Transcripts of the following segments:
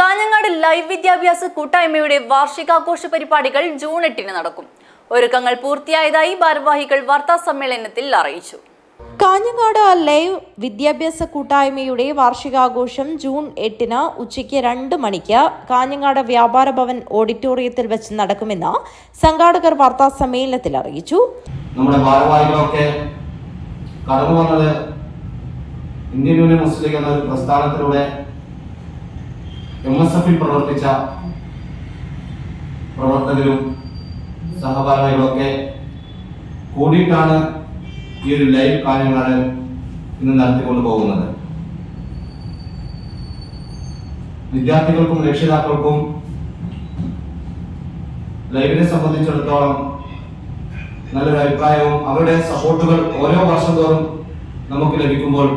Kanhangad live വിദ്യാഭ്യാസ കൂട്ടായ്മയുടെ വാർഷികാഘോഷ പരിപാടികൾ ജൂൺ എട്ടിന് നടക്കും. ഒരുക്കങ്ങൾ പൂർത്തിയായതായി ഭാരവാഹികൾ വാർത്താ സമ്മേളനത്തിൽ അറിയിച്ചു. കാഞ്ഞങ്ങാട് ലൈവ് വിദ്യാഭ്യാസ കൂട്ടായ്മയുടെ വാർഷികാഘോഷം ജൂൺ എട്ടിന് ഉച്ചയ്ക്ക് രണ്ട് മണിക്ക് കാഞ്ഞങ്ങാട് വ്യാപാര ഭവൻ ഓഡിറ്റോറിയത്തിൽ വെച്ച് നടക്കുമെന്ന് സംഘാടകർ വാർത്താ സമ്മേളനത്തിൽ അറിയിച്ചു. നമ്മുടെ ഭാരവാഹികളൊക്കെ കടന്നു വന്നത് ഇന്ത്യൻ യൂണിയൻ മുസ്ലിം എന്ന ഒരു പ്രസ്ഥാനത്തിലൂടെ എം എസ് എഫിൽ പ്രവർത്തിച്ച പ്രവർത്തകരും സഹപാഠികളൊക്കെ കൂടിയിട്ടാണ് ഈ ഒരു ലൈവ് കാര്യങ്ങളാണ് ഇന്ന് നടത്തിക്കൊണ്ടു പോകുന്നത്. വിദ്യാർത്ഥികൾക്കും രക്ഷിതാക്കൾക്കും ലൈവിനെ സംബന്ധിച്ചിടത്തോളം നല്ലൊരു അഭിപ്രായവും അവരുടെ സപ്പോർട്ടുകൾ ഓരോ വർഷം തോറും നമുക്ക് ലഭിക്കുമ്പോൾ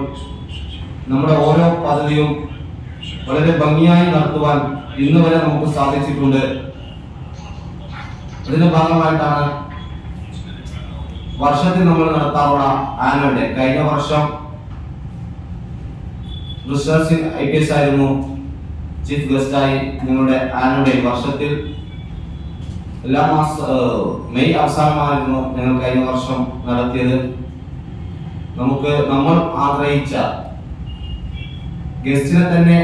നമ്മുടെ ഓരോ പദ്ധതിയും വളരെ ഭംഗിയായി നടത്തുവാൻ ഇന്ന് വരെ നമുക്ക് സാധിച്ചിട്ടുണ്ട്. അതിന്റെ ഭാഗമായിട്ടാണ് വർഷത്തിൽ നമ്മൾ നടത്താറുള്ള ആനുവൽ ഡേ കഴിഞ്ഞ വർഷം സിംഗ് ഐ പി എസ് ആയിരുന്നു ചീഫ് ഗസ്റ്റായി നിങ്ങളുടെ ആനുവൽ ഡേ വർഷത്തിൽ എല്ലാ മാസ മെയ് അവസാനമായിരുന്നു ഞങ്ങൾ കഴിഞ്ഞ വർഷം നടത്തിയത്. നമുക്ക് നമ്മൾ ആഗ്രഹിച്ച ഗസ്റ്റിനെ തന്നെ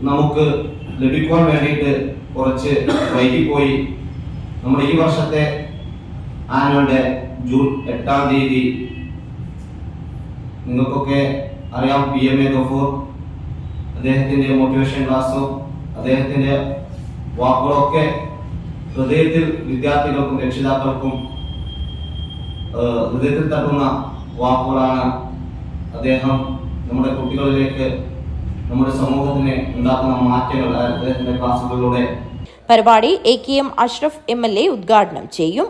നമുക്ക് ലഭിക്കുവാൻ വേണ്ടിയിട്ട് കുറച്ച് വൈകിപ്പോയി നമ്മൾ ഈ വർഷത്തെ ആനുവൽ ഡേ ജൂൺ എട്ടാം തീയതി നിങ്ങൾക്കൊക്കെ അറിയാം പി എം എ ഗഫൂർ അദ്ദേഹത്തിന്റെ മോട്ടിവേഷൻ ക്ലാസ്സും അദ്ദേഹത്തിന്റെ വാക്കുകളൊക്കെ ഹൃദയത്തിൽ വിദ്യാർത്ഥികൾക്കും രക്ഷിതാക്കൾക്കും ഹൃദയത്തിൽ തട്ടുന്ന വാക്കുകളാണ് അദ്ദേഹം നമ്മുടെ കുട്ടികളിലേക്ക് നമ്മുടെ സമൂഹത്തിന് ഉണ്ടാക്കുന്ന മാറ്റങ്ങൾ അദ്ദേഹത്തിന്റെ ക്ലാസ്സുകളിലൂടെ. പരിപാടി A K M Ashraf M L A ഉദ്ഘാടനം ചെയ്യും.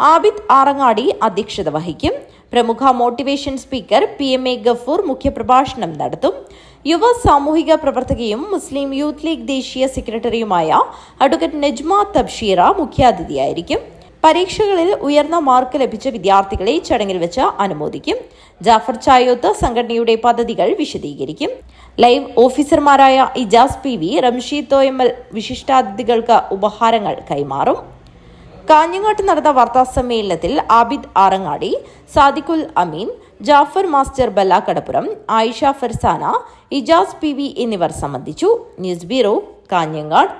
ആബിദ് ആറങ്ങാടി അധ്യക്ഷത വഹിക്കും. പ്രമുഖ motivation speaker P M A Gafoor മുഖ്യപ്രഭാഷണം നടത്തും. യുവ സാമൂഹിക പ്രവർത്തകയും മുസ്ലിം യൂത്ത് ലീഗ് ദേശീയ സെക്രട്ടറിയുമായ അഡ്വക്കേറ്റ് നജ്മ തബ്ഷീറ മുഖ്യാതിഥിയായിരിക്കും. പരീക്ഷകളിൽ ഉയർന്ന മാർക്ക് ലഭിച്ച വിദ്യാർത്ഥികളെ ചടങ്ങിൽ വെച്ച് അനുമോദിക്കും. ജാഫർ ചായോത്ത് സംഘടനയുടെ പദ്ധതികൾ വിശദീകരിക്കും. ലൈവ് ഓഫീസർമാരായ ഇജാസ് പി വി റംഷീദ് തോയമ്മൽ വിശിഷ്ടാതിഥികൾക്ക് ഉപഹാരങ്ങൾ കൈമാറും. കാഞ്ഞങ്ങാട്ട് നടന്ന വാർത്താ സമ്മേളനത്തിൽ Abid Arangadi Sadiqul Ameen Jafar master Ballakadappuram Ayisha Farsana Ijas P V എന്നിവർ സംബന്ധിച്ചു. News bureau Kanhangad.